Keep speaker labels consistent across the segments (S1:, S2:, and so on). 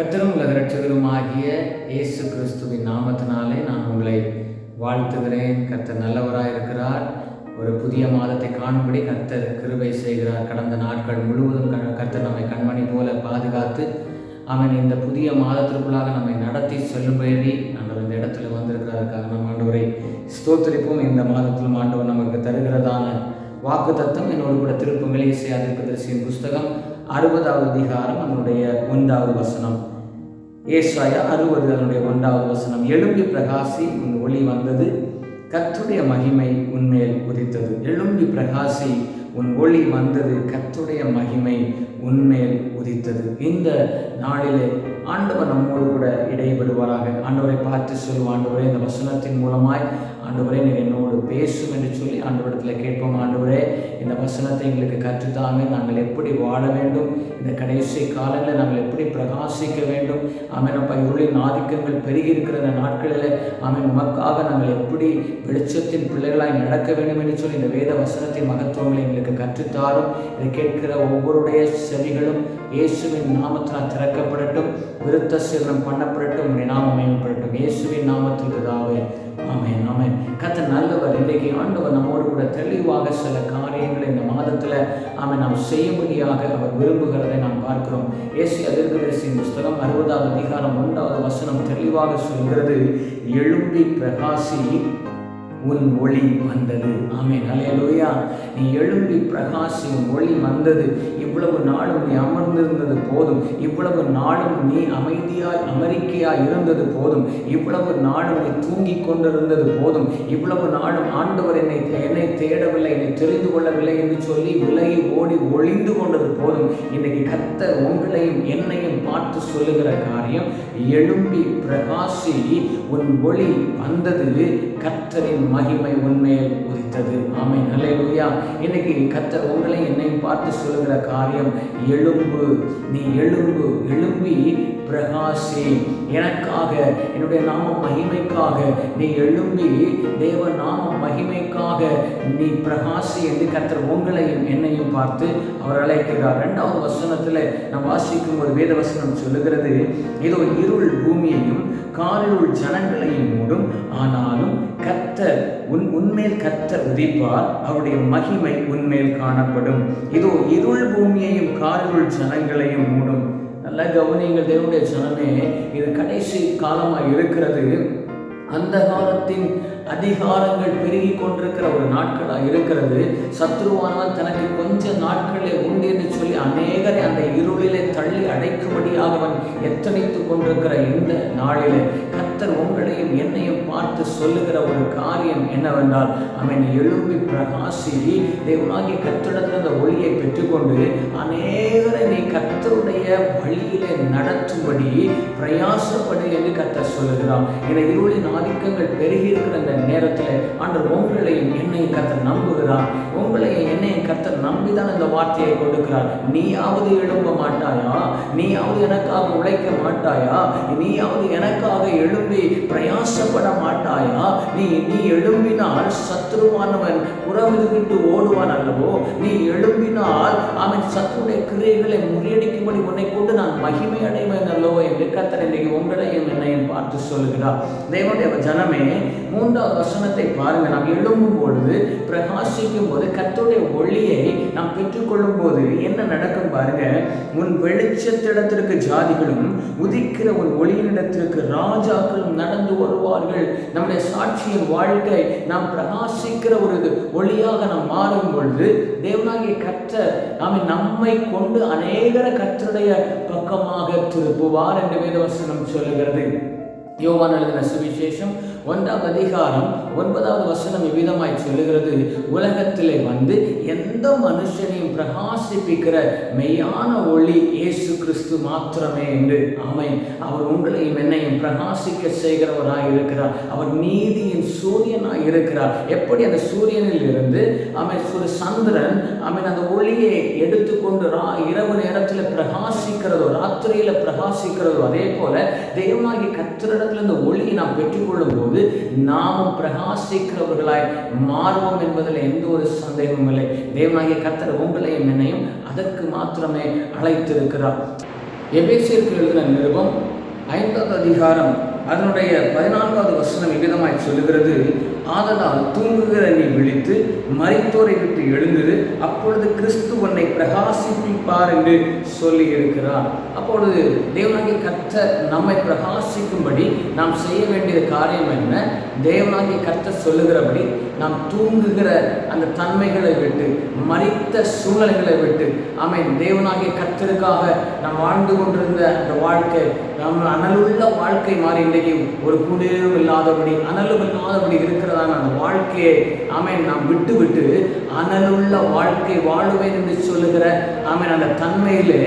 S1: கர்த்தரும் உலகரட்சகரும் ஆகிய இயேசு கிறிஸ்துவின் நாமத்தினாலே நான் உங்களை வாழ்த்துகிறேன். கர்த்தர் நல்லவராக இருக்கிறார். ஒரு புதிய மாதத்தை காணும்படி கர்த்தர் கிருபை செய்கிறார். கடந்த நாட்கள் முழுவதும் கர்த்தர் நம்மை கண்மணி போல பாதுகாத்து அவன் இந்த புதிய மாதத்திற்குள்ளாக நம்மை நடத்தி செல்லும்படி ஆண்டவர் இந்த இடத்துல வந்திருக்கிறதற்காக நம்ம ஆண்டவரை ஸ்தோத்திரிப்போம். இந்த மாதத்திலும் ஆண்டவர் நமக்கு தருகிறதான வாக்கு தத்தம் என்னோடு கூட திருப்பங்களே தரிசியின் புஸ்தகம் அறுபதாவது அதிகாரம் அதனுடைய ஒன்றாவது வசனம். ஏசாயா அறுபது அதனுடைய ஒன்றாவது வசனம். எழும்பி பிரகாசி உன் ஒளி வந்தது கத்துடைய மகிமை உன்மேல் உதித்தது. எழும்பி பிரகாசி உன் ஒளி வந்தது கத்துடைய மகிமை உன்மேல் உதித்தது. இந்த நாளிலே ஆண்டவர் நம்மோடு கூட இடைபடுவாராக. ஆண்டவரை பார்த்து சொல்லுவோம் ஆண்டவரே இந்த வசனத்தின் மூலமாய் ஆண்டவரே நீங்கள் என்னோடு பேசும் என்று சொல்லி ஆண்டவரிடத்தில் கேட்போம். ஆண்டவரே இந்த வசனத்தை எங்களுக்கு கற்றுத்தாங்க நாங்கள் எப்படி வாழ வேண்டும்? இந்த கடைசி காலங்களில் நாங்கள் எப்படி பிரகாசிக்க வேண்டும்? ஆமேன். அப்பா இருளின் ஆதிக்கங்கள் பெருகி இருக்கிற இந்த நாட்களில் ஆமேன். உமக்காக நாங்கள் எப்படி வெளிச்சத்தின் பிள்ளைகளாய் நடக்க வேண்டும் என்று சொல்லி இந்த வேத வசனத்தின் மகத்துவங்களை எங்களுக்கு கற்றுத்தாரும். இதை கேட்கிற ஒவ்வொருடைய செவிகளும் இயேசுவின் நாமத்தினால் திறக்கப்படட்டும். விருத்த சேதனம் பண்ணப்படட்டும். உடைய நாமம் மேம்படட்டும். இயேசுவின் நாமத்தில் பிதாவே ஆமென் ஆமென். கத்த நல்லவர் இன்றைக்கு ஆண்டவர் நம்மோடு கூட தெளிவாக சில காரியங்களை இந்த மாதத்தில் ஆமை நாம் செய்யும்படியாக அவர் விரும்புகிறதை நாம் பார்க்கிறோம். ஏசி அதிர்கதரிசியின் புஸ்தகம் அறுபதாவது அதிகாரம் ஒன்றாவது வசனம் தெளிவாக சொல்கிறது எழும்பி பிரகாசி உன் ஒளி வந்தது. ஆமே அல்லேலூயா நீ எழும்பி பிரகாசி உன் ஒளி வந்தது. இவ்வளவு நாளும் நீ அமர்ந்திருந்தது போதும். இவ்வளவு நாளும் நீ அமைதியாய் அமெரிக்கையாய் இருந்தது போதும். இவ்வளவு நாளும் நீ தூங்கி கொண்டிருந்தது போதும். இவ்வளவு நாளும் ஆண்டவர் என்னை என்னை தேடவில்லை என்னை தெரிந்து கொள்ளவில்லை என்று சொல்லி விலகி ஓடி ஒளிந்து கொண்டது போதும். இன்னைக்கு கத்த உங்களையும் என்னையும் பார்த்து சொல்லுகிற காரியம் எழும்பி பிரகாசி உன் ஒளி வந்தது. கர்த்தரின் மகிமை உண்மையில் உதித்தது. ஆமை அல்லேலூயா இன்னைக்கு கத்தர் உங்களை என்னையும் பார்த்து சொல்லுகிற காரியம் எழும்பு. நீ எழும்பு. எழும்பி பிரகாசி. எனக்காக என்னுடைய நாம மகிமைக்காக நீ எழும்பி தேவ நாம மகிமைக்காக நீ பிரகாசி என்று கத்தர் உங்களையும் என்னையும் பார்த்து அவர் அழைக்கிறார். இரண்டாவது வசனத்தில் நாம் வாசிக்கும் ஒரு வேத வசனம் சொல்லுகிறது இதோ இருள் பூமியையும் காரிருள் ஜனங்களையும் மூடும். ஆனாலும் கத்தர் உன் உன்மேல் கத்தர் உதிப்பார். அவருடைய மகிமை உன்மேல் காணப்படும். இதோ இருள் பூமியையும் காரிருள் ஜனங்களையும் மூடும். நல்லா கவனியங்கள் தேவனுடைய ஜனமே இது கடைசி காலமாக இருக்கிறது. அந்த காலத்தின் அதிகாரங்கள் பெருகி கொண்டிருக்கிற ஒரு நாட்களாக இருக்கிறது. சத்ருவானவன் தனக்கு கொஞ்ச நாட்களே உண்டு என்று சொல்லி அநேகரை அந்த இருளிலே தள்ளி அடைக்கும்படியாக அவன் எத்தனைத்து கொண்டிருக்கிற இந்த நாளிலே கர்த்தர் உங்களையும் என்னையும் பார்த்து சொல்லுகிற ஒரு காரியம் என்னவென்றால் அவன் எழும்பி பிரகாசி தேவனாகிய கத்திடத்தில் அந்த ஒளியை பெற்றுக்கொண்டு அநேகரை நீ கர்த்தருடைய வழியிலே நடத்தும்படி பிரயாசப்படு என்று கர்த்தர் சொல்லுகிறான் இந்த இருளின் ஆதிக்கங்கள் பெருகி இருக்கிற இந்த நேரத்தில் ஆண்டவர் உங்களையும் என்னையும் கர்த்தர் நம்புகிறார். உங்களையும் என்னையும் கர்த்தர் நம்பிதான் இந்த வார்த்தையை கொடுக்கிறார். நீயாவது எழும்ப மாட்டாயா? நீயாவது எனக்காக உழைக்க மாட்டாயா? நீயாவது எனக்காக எழும்ப பிரயாசப்பட மாட்டாயா நீ நீ எழும்பினால் சத்ருவானவன் உறவு விட்டு ஓடுவான் அல்லவோ நீ எழும்பினால் அவன் சத்துடைய கிரியைகளை முறியடிக்கும்படி உன்னை கொண்டு நான் மகிமை அடைவேன் அல்லவோ என்று கத்தர் இன்றைக்கு உங்களையும் என்னையும் பார்த்து சொல்லுகிறார். தேவனுடைய ஜனமே மூன்றாவது வசனத்தை பாருங்க. நாம் எழும்பும் பொழுது பிரகாசிக்கும் போது கத்துடைய ஒளியை நாம் பெற்றுக்கொள்ளும் போது என்ன நடக்கும் பாருங்க? உன் வெளிச்சத்திடத்திற்கு ஜாதிகளும் உதிக்கிற உன் ஒளியினிடத்திற்கு ராஜாக்களும் நடந்து வருவார்கள். நம்முடைய சாட்சியின் வாழ்க்கை நாம் பிரகாசிக்கிற ஒரு இது. ஒளியாக நாம் மாறும் பொழுது தேவனாகிய கர்த்தர் நாம் நம்மை கொண்டு அநேகர கர்த்தருடைய பக்கமாக திருப்புவார் என்று வேதவசனம் சொல்லுகிறது. யோவான் எழுதின சுவிசேஷம் ஒன்றாவது அதிகாரம் ஒன்பதாவது வசனம் இவ்விதமாய் சொல்லுகிறது. உலகத்திலே வந்து எந்த மனுஷனையும் பிரகாசிப்பிக்கிற மெய்யான ஒளி இயேசு கிறிஸ்து மாத்திரமே என்று. அமை அவர் உங்களையும் என்னையும் பிரகாசிக்க செய்கிறவராக இருக்கிறார். அவர் நீதியின் சூரியனாக இருக்கிறார். எப்படி அந்த சூரியனில் இருந்து அவன் ஒரு சந்திரன் அவன் அந்த ஒளியை எடுத்துக்கொண்டு ரா இரவு நேரத்தில் பிரகாசிக்கிறதோ ராத்திரியில் பிரகாசிக்கிறதோ அதே போல தெய்வமாகி கத்திரிடத்துல இந்த ஒளியை நாம் பெற்றுக்கொள்ளும் போது நாமும் பிரகாசிக்கிறவர்களாய் மாறுவோம் என்பதில் எந்த ஒரு சந்தேகமும் இல்லை. தேவனாகிய கத்தர் உங்களையும் என்னையும் அதற்கு மாத்திரமே அழைத்திருக்கிறார். எபேசியருக்கு எழுதின நிருபம் ஐந்தாவது அதிகாரம் அதனுடைய பதினான்காவது வசனம் இவ்விதமாய் சொல்லுகிறது. ஆதலால் தூங்குகிற நீ விழித்து மறைத்தோரை விட்டு எழுந்தது அப்பொழுது கிறிஸ்து உன்னை பிரகாசிப்பிப்பார் என்று சொல்லி இருக்கிறார். அப்பொழுது தேவனாகிய கர்த்த நம்மை பிரகாசிக்கும்படி நாம் செய்ய வேண்டிய காரியம் என்ன? தேவனாகிய கர்த்த சொல்லுகிறபடி நாம் தூங்குகிற அந்த தன்மைகளை விட்டு மறித்த சூழ்நிலைகளை விட்டு ஆமென் தேவனாகிய கர்த்தருக்காக நாம் வாழ்ந்து கொண்டிருந்த அந்த வாழ்க்கை நம்ம அனலுள்ள வாழ்க்கை மாறி இன்றைக்கு ஒரு குளிரும் இல்லாதபடி அனலும் இல்லாதபடி இருக்கிறதான அந்த வாழ்க்கையை ஆமேன் நாம் விட்டு விட்டு அனலுள்ள வாழ்க்கை வாழுவேன் என்று சொல்லுகிற ஆமேன் அந்த தன்மையிலே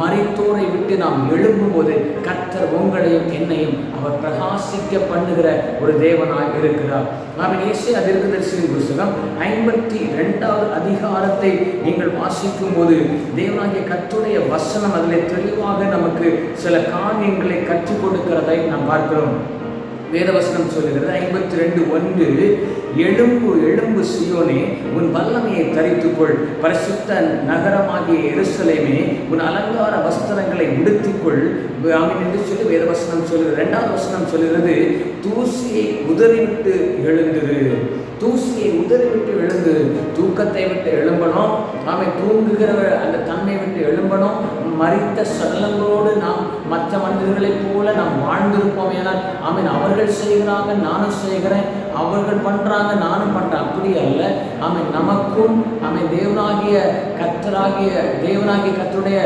S1: மறைத்தோரை விட்டு நாம் எழும்பும்போது கர்த்தர் உங்களையும் என்னையும் அவர் பிரகாசிக்க பண்ணுகிற ஒரு தேவனாய் இருக்கிறார். ஆமீன் இயேசு அதிர்கதரிசியின் புஸ்தகம் ஐம்பத்தி ரெண்டாவது அதிகாரத்தை நீங்கள் வாசிக்கும் போது தேவனாகிய கத்துடைய வசனம் அதில் தெளிவாக நமக்கு சில காரியங்களை கற்றுக் கொடுக்கிறதை நாம் பார்க்கிறோம். வேதவசனம் சொல்லுகிறது ஐம்பத்தி ரெண்டு ஒன்று எழும்பு எழும்பு சியோனே உன் வல்லமையை தரித்துக்கொள். பரிசுத்த நகரமாகிய எருசலேமே உன் அலங்கார வஸ்திரங்களை உடுத்திக்கொள். அப்படின்னு என்று சொல்லி வேதவசனம் சொல்லுகிறது. ரெண்டாவது வசனம் சொல்லுகிறது தூசியை உதறிவிட்டு எழுந்தது தூசியை உதறிவிட்டு எழுந்து. தூக்கத்தை விட்டு எழும்பணும். ஆமை தூங்குகிற அந்த தன்மை விட்டு எழும்பணும். மறித்த சடலங்களோடு நாம் மற்ற மனிதர்களைப் போல நாம் வாழ்ந்திருப்போம் ஏனால் ஆமீன் அவர்கள் செய்கிறாங்க நானும் செய்கிறேன். அவர்கள் பண்ணுறாங்க நானும் பண்ணுறேன் அப்படி அல்ல. ஆமீன் நமக்கும் நம்மை தேவனாகிய கத்தராகிய தேவனாகிய கத்தருடைய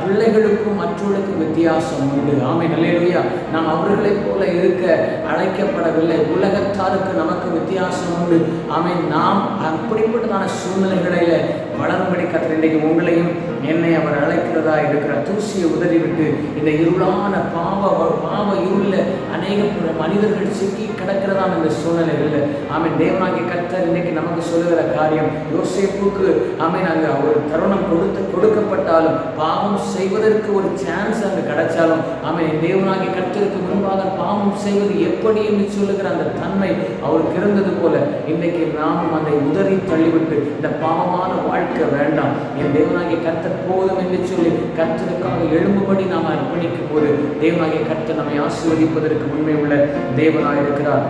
S1: பிள்ளைகளுக்கும் மற்றவர்களுக்கும் வித்தியாசம் உண்டு. ஆமை அல்லேலூயா. நாம் அவர்களைப் போல இருக்க அழைக்கப்படவில்லை. உலகத்தாருக்கு நமக்கு வித்தியாசம் உண்டு. ஆமை நாம் அப்படிப்பட்டதான சூழ்நிலைகளில் வளரும்படி கத்தர் இன்றைக்கு உங்களையும் என்னை அவர் அழைக்கிறதா இருக்கிற தூசியை உதறிவிட்டு இந்த இருளான பாவ பாவ இருளில் அநேக மனிதர்கள் சிக்கி கிடக்கிறதான இந்த சூழ்நிலைகளில் ஆமை தேவனாகிய கத்தர் இன்னைக்கு நமக்கு சொல்லுகிற காரியம் இயேசுவுக்கு ஆமீன் அங்கே ஒரு தருணம் கொடுத்து கொடுக்கப்பட்டாலும் பாவம் செய்வதற்கு ஒரு சான்ஸ் அங்கே கிடைச்சாலும் ஆமீன் தேவனாகி கற்றுக்கு முன்பாக பாவம் செய்வது எப்படி என்று சொல்லுகிற அந்த தன்மை அவருக்கு இருந்தது போல இன்னைக்கு நாமும் அதை உதறி தள்ளிவிட்டு இந்த பாவமான வாழ்க்கை வேண்டாம். என் தேவனாகிய கர்த்தர் போதும் என்று சொல்லி கர்த்தருக்காக எழும்புபடி நாம் அர்ப்பணிக்கும் போது தேவனாகிய கர்த்தர் நம்மை ஆசீர்வதிப்பதற்கு உண்மை உள்ள தேவனாக இருக்கிறார்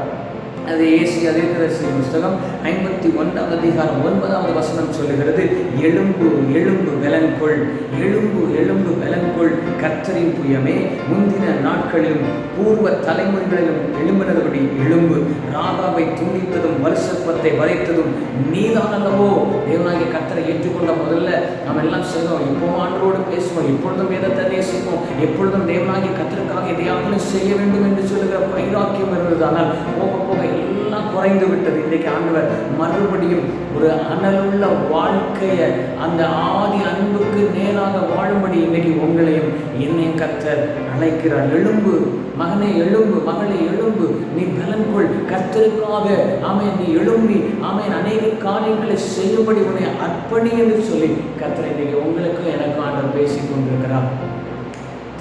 S1: அது ஏசி அதிர்கதர்சி புஸ்தகம் ஐம்பத்தி ஒன்றாவது அதிகாரம் ஒன்பதாவது வசனம் சொல்லுகிறது எலும்பு எலும்பு வெலன்கொள் எலும்பு எலும்பு வெலன்கொள் கத்தரின் புயமே முந்தின நாட்களிலும் பூர்வ தலைமுறைகளிலும் எழும்பினதுபடி எழும்பு. ராதாவை துண்டித்ததும் வருஷப்பத்தை வரைத்ததும் நீதானல்லவோ? தேவனாகிய கத்தரை ஏற்றுக்கொண்ட முதல்ல நாம் எல்லாம் செய்தோம். இப்போ ஆண்டோடு பேசுவோம். இப்பொழுதும் வேதத்தை நேசிப்போம். எப்பொழுதும் தேவனாகிய கத்திற்காக எதையாவது செய்ய வேண்டும் என்று சொல்லுகிற வைராக்கியம் இருந்தது. ஆனால் போக போக எல்லாம் குறைந்து விட்டது. இன்றைக்கு ஆண்டவர் மறுபடியும் ஒரு அனலுள்ள வாழ்க்கையை அந்த ஆதி அன்புக்கு நேராக வாழும்படி இன்னைக்கு உங்களையும் என்னையும் கத்தர் அழைக்கிறார். எழும்பு மகனை எழும்பு மகளை எழும்பு. நீ பலன் கொள். கத்தருக்காக ஆமையன் நீ எழும்பி ஆமையன் அநேக காரியங்களை செய்யும்படி உன்னை அர்ப்பணி என்று சொல்லி கத்தரை இன்னைக்கு உங்களுக்கும் எனக்கும் ஆண்டவர் பேசிக் கொண்டிருக்கிறார்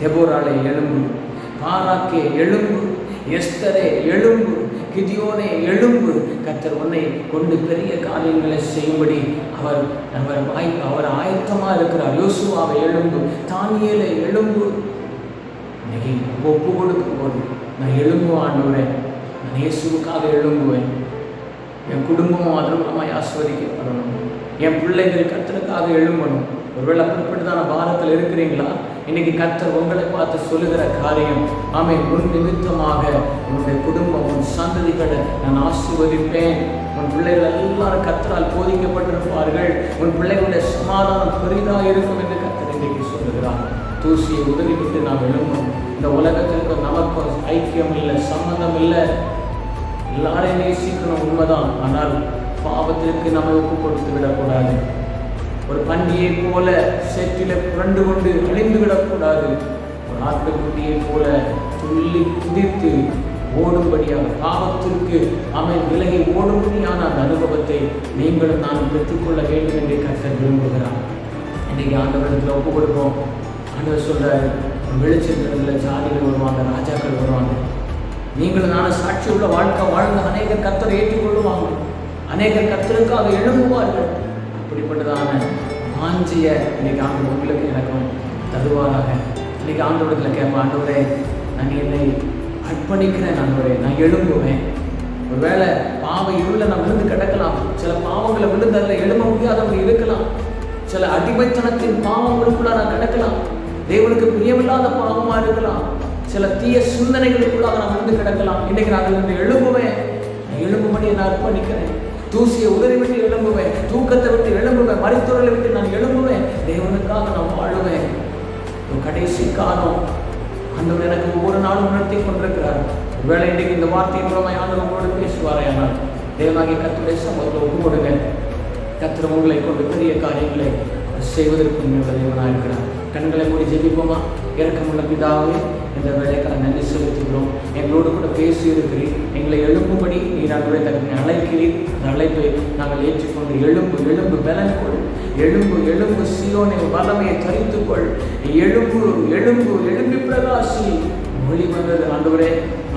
S1: தெபோராளே எழும்பு பாராக்கே எழும்பு எஸ்தரே எழும்பு கிதியோனே எழும்பு. கத்தர் உன்னை கொண்டு பெரிய காரியங்களை செய்யும்படி அவர் அவர் வாய் அவர் ஆயத்தமாக இருக்கிறார். யோசுவாவை எழும்பு தானியலை எழும்பு. இன்னைக்கு ஒப்பு கொடுக்கும் போது நான் எழும்பு ஆண்டுவேன் நான் இயேசுக்காக எழும்புவேன். என் குடும்பமும் அதற்கமாய் ஆஸ்வதிக்கப்படணும் என் பிள்ளைகள் கத்தருக்காக எழும்பணும். ஒருவேளை அப்படிப்பட்டதான பாரத்தில் இருக்கிறீங்களா? இன்னைக்கு கர்த்தர் உங்களை பார்த்து சொல்லுகிற காரியம் ஆமை உன் நிமித்தமாக உன்னுடைய குடும்பம் உன் சந்ததிகளை நான் ஆசீர்வதிப்பேன். உன் பிள்ளைகள் எல்லாரும் கர்த்தரால் போதிக்கப்பட்டிருப்பார்கள். உன் பிள்ளைகளுடைய சமாதானம் பெரிதாக இருக்கும் என்று கர்த்தர் இன்னைக்கு சொல்லுகிறார். தூசியை உதறிவிட்டு நாம் எழுந்தோம் இந்த உலகத்திற்கு நமக்கும் ஐக்கியம் இல்லை சம்பந்தம் இல்லை. எல்லாரையும் நேசிக்கணும் உண்மைதான். ஆனால் பாவத்திற்கு நம்ம ஒப்பு கொடுத்து விடக்கூடாது. ஒரு பண்டியை போல சேற்றில புரண்டு கொண்டு அழிந்து விடக்கூடாது ஒரு ஆட்டுக்குட்டியை போல துள்ளி குதித்து ஓடும்படியாக பாவத்திற்கு அவன் விலகி ஓடும்படியான அந்த அனுபவத்தை நீங்களும் நான் பெற்றுக்கொள்ள வேண்டும் என்று கர்த்தர் விரும்புகிறார். இன்னைக்கு ஆண்டவரத்தில் ஒப்பு கொடுப்போம் ஆண்டவர் சொல்றாரு வெளிச்சத்தில் ஜாதிகள் வருவாங்க ராஜாக்கள் வருவாங்க. நீங்களும் நானும் சாட்சி உள்ள வாழ்க்கை வாழ்ந்த அநேக கத்தரை ஏற்றுக்கொள்ளுவாங்க. அநேக கர்த்தருக்காக எழும்புவார்கள். இப்படிப்பட்டதான வாஞ்சிய இன்னைக்கு ஆண்டு உங்களுக்கு எனக்கும் தருவாராக. இன்னைக்கு ஆண்டோடத்தில் கேட்ப ஆண்டவரே நான் என்னை அர்ப்பணிக்கிறேன் ஆண்டவரே நான் எழும்புவேன். ஒருவேளை பாவ இருள நான் விழுந்து கிடக்கலாம். சில பாவங்களை விழுந்து அதில் எழும்ப முடியாதவங்க இருக்கலாம். சில அடிமைத்தனத்தின் பாவங்களுக்குள்ள நான் கிடக்கலாம். தேவனுக்கு பிரியமில்லாத பாவமா இருக்கலாம். சில தீய சிந்தனைகளுக்குள்ளாக நான் விழுந்து கிடக்கலாம். இன்னைக்கு நான் அதிலிருந்து எழும்புவேன். நான் எழும்பும்படி நான் அர்ப்பணிக்கிறேன். தூசியை உதறி விட்டு எழும்புவேன். தூக்கத்தை ஆண்டவர் எனக்கு ஒவ்வொரு நாளும் உணர்த்தி கொண்டிருக்கிறார். ஒருவேளை இன்றைக்கு இந்த வார்த்தையின் மூலமாக ஆண்டவர் உங்களோடு பேசுவாரே ஆனால் தேவனாகிய கத்துடைய சமூகத்தில் ஒப்பு கொடுங்க கத்திர உங்களை கொண்டு பெரிய காரியங்களை செய்வதற்கு உள்ள தேவனாக இருக்கிறார் கண்களை மூடி ஜெபிப்போமா? இறக்கமுள்ள பிதாவே இந்த வேலைக்காக நன்றி செலுத்துகிறோம். எங்களோடு கூட பேசி இருக்கிறீர் எங்களை எழும்பும்படி நீர் நாங்கள் தகுதி அழைக்கிறீர். அந்த அழைப்பை நாங்கள் ஏற்றுக்கொண்டு எழும்பு எழும்பு பலன் கொள் எழும்பு எழும்பு சியோனை வல்லமையை தரித்துக்கொள். எழும்பு எழும்பு எழும்பி பிரகாசி. மொழி வந்தது ஆண்டவரே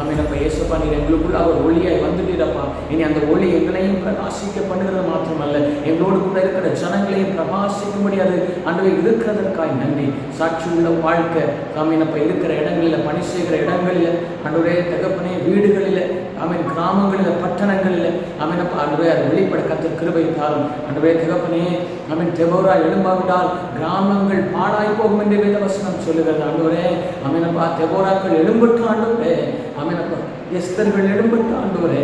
S1: நம்ம நம்ம இயேசுப்பா நீர் எங்களுக்குள்ள அவர் ஒளியாய் வந்துட்டீரப்பா. இனி அந்த ஒளி எங்களையும் பிரகாசிக்க பண்ணுகிறது மாத்திரமல்ல. எங்களோடு கூட இருக்கிற ஜனங்களையும் பிரகாசிக்க முடியாது ஆண்டவை இருக்கிறதற்காய் நன்றி. சாட்சி உள்ள வாழ்க்கை காமினப்பா இருக்கிற இடங்களில் பணி செய்கிற இடங்களில் ஆண்டவரே தகப்பனே வீடுகளில் அவன் கிராமங்களில் பட்டணங்களில் ஆமீனப்பா ஆண்டவரே அதை வெளிப்பட கத்த கிருபை தாரும். ஆண்டவரே தகப்பனே அவன் தெபோரா எழும்பாவிட்டால் கிராமங்கள் பாழாய் போகும் என்று வேதவசனம் சொல்லுகிறது. அன்றுவரே அவனப்பா தெபோராக்கள் எழும்பட்டு ஆண்டவரே ஆமீனப்பா எஸ்தர்கள் எழும்பட்டு ஆண்டவரே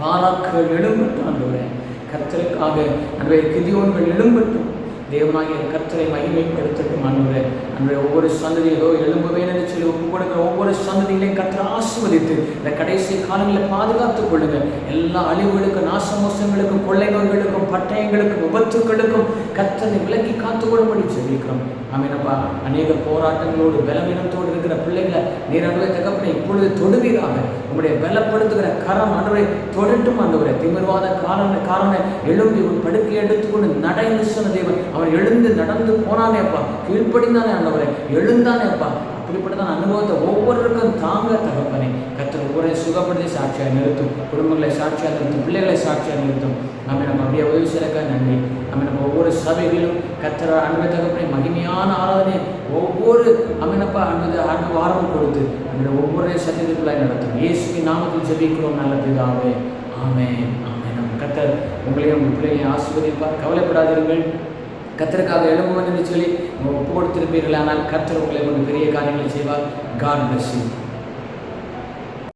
S1: பாராக்கள் எழும்பட்டு ஆண்டவரே கர்த்தருக்காக அன்றைய கிதியோன்கள் எழும்பட்டும். தேவனாகிய கர்த்தரை மகிமைப்படுத்தட்டும் ஆண்டவரே. அன்றைய ஒவ்வொரு சந்ததியிலோ எழும்புவேன் என்று சொல்லி ஒப்பு கொடுக்கிற ஒவ்வொரு சந்ததியிலையும் கர்த்தரை ஆசிர்வதித்து இந்த கடைசி காலங்களில் பாதுகாத்துக் கொள்ளுங்க. எல்லா அழிவுகளுக்கும் நாசமோசங்களுக்கும் கொள்ளை நோய்களுக்கும் பட்டயங்களுக்கும் விபத்துக்களுக்கும் கர்த்தரை விலக்கி காத்துக்கொள்ளும்படி சொல்லியிருக்கிறோம் ஆமீனப்பா அநேக போராட்டங்களோடு பலவீனத்தோடு இருக்கிற பிள்ளை நீர் அவர்களை தகப்பனை இப்பொழுது தொடுவீராக. உங்களுடைய பலப்படுத்துகிற கரம் அன்றை தொடட்டும் அந்தவரை திமிர்வாத காரண காரண எழும்பி உன் படுக்கை எடுத்துக்கொண்டு நடந்து சொன்ன தேவன் அவர் எழுந்து நடந்து போனானே அப்பா. கீழ்ப்படிந்தானே ஆண்டவரே எழுந்தானே அப்பா. அப்படிப்பட்டதான் அனுபவத்தை ஒவ்வொருவருக்கும் தாங்க தகப்பனை. கத்தர் ஒவ்வொரு சுகப்படுத்தி சாட்சியாக நிறுத்தும். குடும்பங்களை சாட்சியாக நிறுத்தும். பிள்ளைகளை சாட்சியாக நிறுத்தும். நம்ம நம்ம அப்படியே உதவி சிறக்க நன்றி. சபைகளிலும் கத்தர அன்பை தகப்பனை மகிமையான ஆராதனை. ஒவ்வொரு அமினப்பா அன்பு அன்பு வாரம் கொடுத்து அந்த ஒவ்வொரு சத்தியத்துக்குள்ளாய் நடத்தும் இயேசுவின் நாமத்தில் ஜெபிக்கிறோம் நல்ல பிதாவே. ஆமே ஆமே நம் கத்தர் உங்களையும் உங்கள் பிள்ளைகளையும் ஆசீர்வதிப்பார். கவலைப்படாதீர்கள். கத்தருக்காக எழும்புவன் என்று சொல்லி ஒப்பு கொடுத்திருப்பீர்கள் ஆனால் கத்தர் உங்களை கொண்டு பெரிய காரியங்களை செய்வார். God bless you